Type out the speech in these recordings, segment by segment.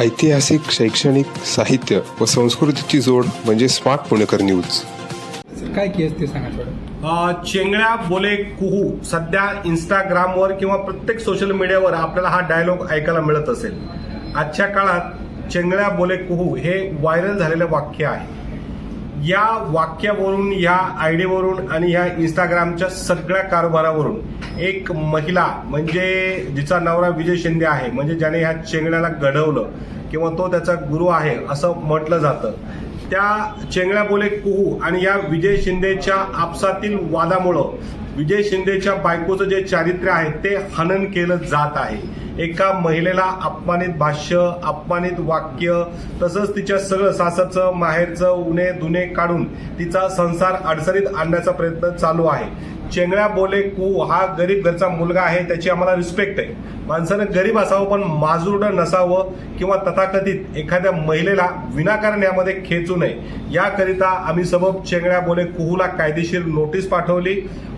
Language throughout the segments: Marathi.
ऐतिहासिक शैक्षणिक साहित्य व संस्कृतीची जोड म्हणजे स्मार्ट पुणेकर न्यूज. काय केस ते सांगा थोडं? चेंगळ्या बोले कुहू सध्या इंस्टाग्रामवर किंवा प्रत्येक सोशल मीडियावर आपल्याला हा डायलॉग ऐकायला मिळत असेल. आजच्या काळात चेंगळ्या बोले कुहू हे व्हायरल झालेलं वाक्य आहे. या वाक्यावरून या आयडीवरून आणि ह्या इंस्टाग्रामच्या सगळ्या कारभारावरून एक महिला म्हणजे जिचा नवरा विजय शिंदे आहे म्हणजे ज्याने ह्या चेंगण्याला घडवलं किंवा तो त्याचा गुरु आहे असं म्हटलं जातं. त्या चेंगळ्या बोले कुहू आणि या विजय शिंदेच्या आपसातील वादामुळं विजय शिंदेच्या बायकोचं जे चारित्र्य आहे ते हनन केलं जात आहे. एका महिलेला अपमानित भाष्य अपमानित वाक्य तसंच तिच्या सगळं सासरचं माहेरचं उणे दुने काढून तिचा संसार अडचणीत आणण्याचा प्रयत्न चालू आहे. चेंगळ्या बोले कू हा गरीब घरचा मुलगा आहे त्याची आम्हाला रिस्पेक्ट आहे. माणसानं गरीब असावं पण माजूरडं नसावं किंवा तथाकथित एखाद्या महिलेला विनाकारण यामध्ये खेचू नये. याकरिता आम्ही सबब चेंगळ्या बोले कुहूला कायदेशीर नोटीस पाठवली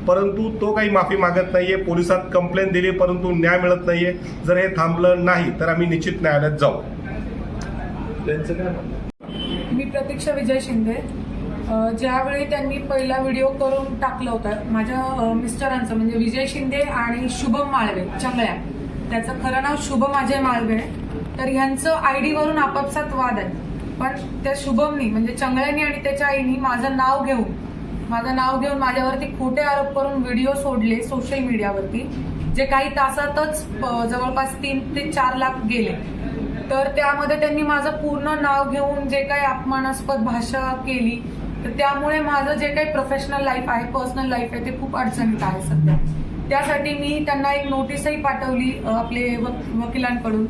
परंतु तो काही माफी मागत नाहीये पोलिसात कंप्लेंट दिली परंतु न्याय मिळत नाहीये. जर हे थांबलं नाही तर आम्ही निश्चित न्यायालयात जाऊ. मी प्रतीक्षा विजय शिंदे. अ, ज्यावेळी त्यांनी पहिला व्हिडिओ करून टाकला होता माझ्या मिस्टरांचं म्हणजे विजय शिंदे आणि शुभम माळवे चंगळ्या. त्याचं खरं नाव शुभम अजय माळवे. तर ह्यांचं आयडी वरून आपापसात वाद आहे. पण त्या शुभमनी म्हणजे चंगळ्यांनी आणि त्याच्या आईनी माझं नाव घेऊन माझं नाव घेऊन माझ्यावरती खोटे आरोप करून व्हिडिओ सोडले सोशल मीडियावरती. जे काही तासातच जवळपास तीन ते चार लाख गेले. तर त्यामध्ये त्यांनी माझं पूर्ण नाव घेऊन जे काही अपमानास्पद भाषा केली तर त्यामुळे माझं जे काही प्रोफेशनल लाईफ आहे पर्सनल लाईफ आहे ते खूप अडचणीत आहे सध्या. त्यासाठी मी त्यांना एक नोटीसही पाठवली आपले वकिलांकडून.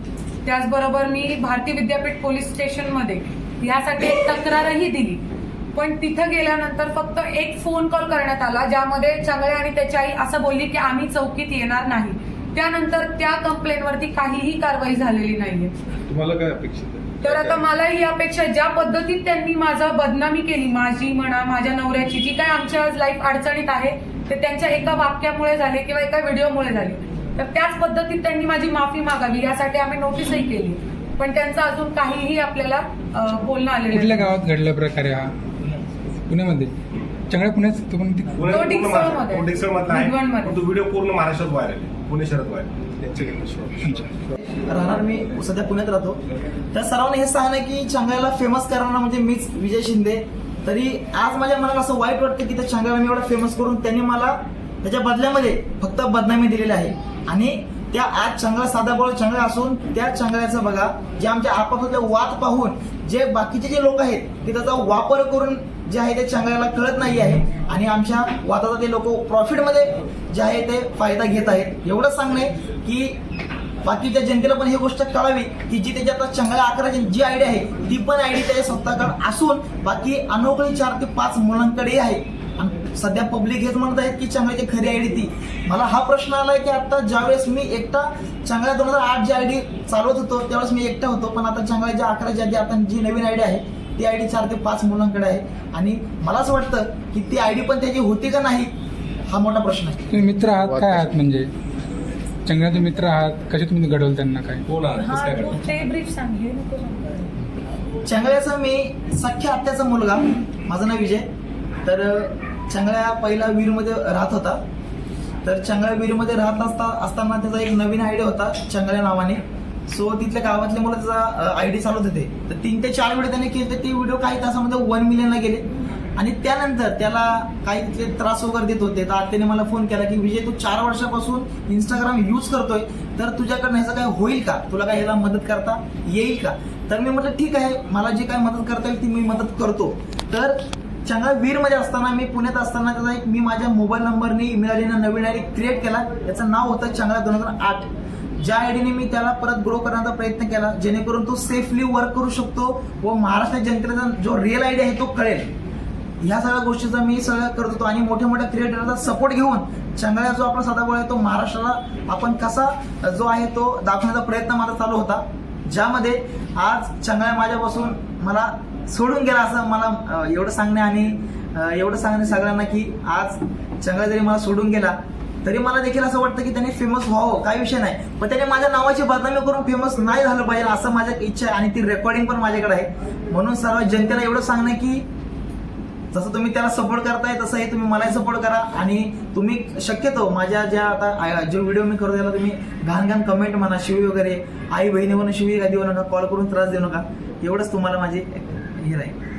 त्याचबरोबर मी भारतीय विद्यापीठ पोलीस स्टेशनमध्ये यासाठी एक तक्रारही दिली. पण तिथं गेल्यानंतर फक्त एक फोन कॉल करण्यात आला ज्यामध्ये चंगळे आणि त्याची आई असं बोलली की आम्ही चौकीत येणार नाही. त्यानंतर त्या कंप्लेंटवरती काहीही कारवाई झालेली नाहीये. तुम्हाला काय अपेक्षित आहे? तर आता मला ही अपेक्षा ज्या पद्धतीत त्यांनी माझा बदनामी केली माझी म्हणा माझ्या नवऱ्याची जी काय आमच्या लाईफ अडचणीत आहे ते त्यांच्या एका वाक्यामुळे झाले किंवा एका व्हिडिओमुळे झाले. तर त्याच पद्धतीत त्यांनी माझी माफी मागावी यासाठी आम्ही नोटीसही केली. पण त्यांचं अजून काहीही आपल्याला अं, बोलणं आलेलं कुठल्या. गावात घडल्या प्रकारे हा पुण्यामध्ये? चांगल्या पुण्यात तो पण ती- पुण्यात पूर्ण डिक्सलमध्ये. महाराष्ट्र- तो डिक्सलमधला आहे. भिगवणमध्ये. पण तो व्हिडिओ पूर्ण महाराष्ट्रात व्हायरल आहे. पुणे शहरात व्हायरल राहणार मी सध्या पुण्यात राहतो. तर सर्वांना हे सांगणं की चांगल्याला फेमस करणारा म्हणजे मीच विजय शिंदे. तरी आज माझ्या मनाला असं वाईट वाटतं की त्या चांगल्याला मी एवढा फेमस करून त्यांनी मला त्याच्या बदल्यामध्ये फक्त बदनामी दिलेली आहे. आणि त्या आज चांगला साधा बोळ चांगला असून त्या चांगल्याचं बघा जे आमच्या आपापसातले वाद पाहून जे बाकीचे जे लोक आहेत ते त्याचा वापर करून जे आहे ते चांगल्याला कळत नाही आहे. आणि आमच्या वादाचा ते लोक प्रॉफिटमध्ये जे आहे ते फायदा घेत आहेत. एवढंच सांगणे की बाकीच्या जनतेला पण ही गोष्ट कळावी. की जी त्याच्या आता चांगल्या आकाराची जी आयडिया आहे ती पण आयडी त्याच्या स्वतःकडे असून बाकी अनोखळी चार ते पाच मुलांकडे आहे. आणि सध्या पब्लिक हेच म्हणत आहेत की चांगल्याची खरी आयडी ती. मला हा प्रश्न आलाय की आता ज्यावेळेस मी एकटा चांगल्या दोन हजार आठ जी आयडी चालवत होतो त्यावेळेस मी एकटा होतो. पण आता चांगल्याच्या अकराची आधी आता जी नवीन आयडी आहे ती आयडी चार ते पाच मुलांकडे आहे. आणि मला असं वाटतं की ती आयडी पण त्याची होती का नाही हा मोठा प्रश्न आहे तुम्ही मित्र आहात काय आहात म्हणजे? चांगल्याचे मित्र आहात कसे तुम्ही घडवलं त्यांना काय? कोण आहात कसं काय घडलं? ते ब्रीफ सांग हे नको सांगू. चांगल्याचा मी सख्या आत्याचा मुलगा माझं नाव विजय. तर चांगल्या पहिला वीरमध्ये राहत होता. तर चांगल्या वीरमध्ये राहत असता असताना त्याचा एक नवीन आयडिया होता चांगल्या नावाने. सो तिथल्या गावातले मुलं त्याचा आयडी चालवत होते. तर तीन ते चार व्हिडिओ त्याने केले ते व्हिडिओ काही तासामध्ये वन मिलियनला गेले. आणि त्यानंतर त्याला काही तिथले त्रास वगैरे देत होते. तर त्याने मला फोन केला की विजय तू चार वर्षापासून इंस्टाग्राम यूज करतोय. तर तुझ्याकडनं ह्याचं काय होईल का? तुला काय ह्याला मदत करता येईल का? तर मी म्हटलं ठीक आहे. मला जी काय मदत करता येईल ती मी मदत करतो. तर चांगला वीरमध्ये असताना मी पुण्यात असताना त्याचा एक मी माझ्या मोबाईल नंबरने ईमेल आयडीने नवीन आयडी क्रिएट केला. त्याचं नाव होतं चांगला दोन हजार आठ. ज्या आयडीने मी त्याला परत ग्रो करण्याचा प्रयत्न केला जेणेकरून तो सेफली वर्क करू शकतो व महाराष्ट्र जनतेचा जो रिअल आयडिया आहे तो कळेल. ह्या सगळ्या गोष्टीचा मी सगळं करत होतो आणि मोठ्या मोठ्या क्रिएटरचा सपोर्ट घेऊन चंगळ्या जो आपला सदाबळ आहे तो महाराष्ट्राला आपण कसा जो आहे तो दाखवण्याचा प्रयत्न माझा चालू होता. ज्यामध्ये आज चंगळ्या माझ्यापासून मला सोडून गेला असं मला एवढं सांगणे आणि एवढं सांगणे सगळ्यांना की आज चंगळ्या जरी मला सोडून गेला तरी मला देखील असं वाटतं की त्यांनी फेमस व्हावं काही विषय नाही. पण त्याने माझ्या नावाची बदनामी करून फेमस नाही झालं पाहिजे असं माझ्या इच्छा आहे आणि ती रेकॉर्डिंग पण माझ्याकडे आहे. म्हणून सर्व जनतेला एवढं सांगणं की जसं तुम्ही त्याला सपोर्ट करताय तसंही तुम्ही मलाही सपोर्ट करा. आणि तुम्ही शक्यतो माझ्या ज्या आता जो व्हिडिओ मी करतो त्याला तुम्ही घाण घाण कमेंट म्हणा शिवी वगैरे आई बहिणी म्हणून शिवी देऊ नका कॉल करून त्रास देऊ नका. एवढंच तुम्हाला माझी हे राहील.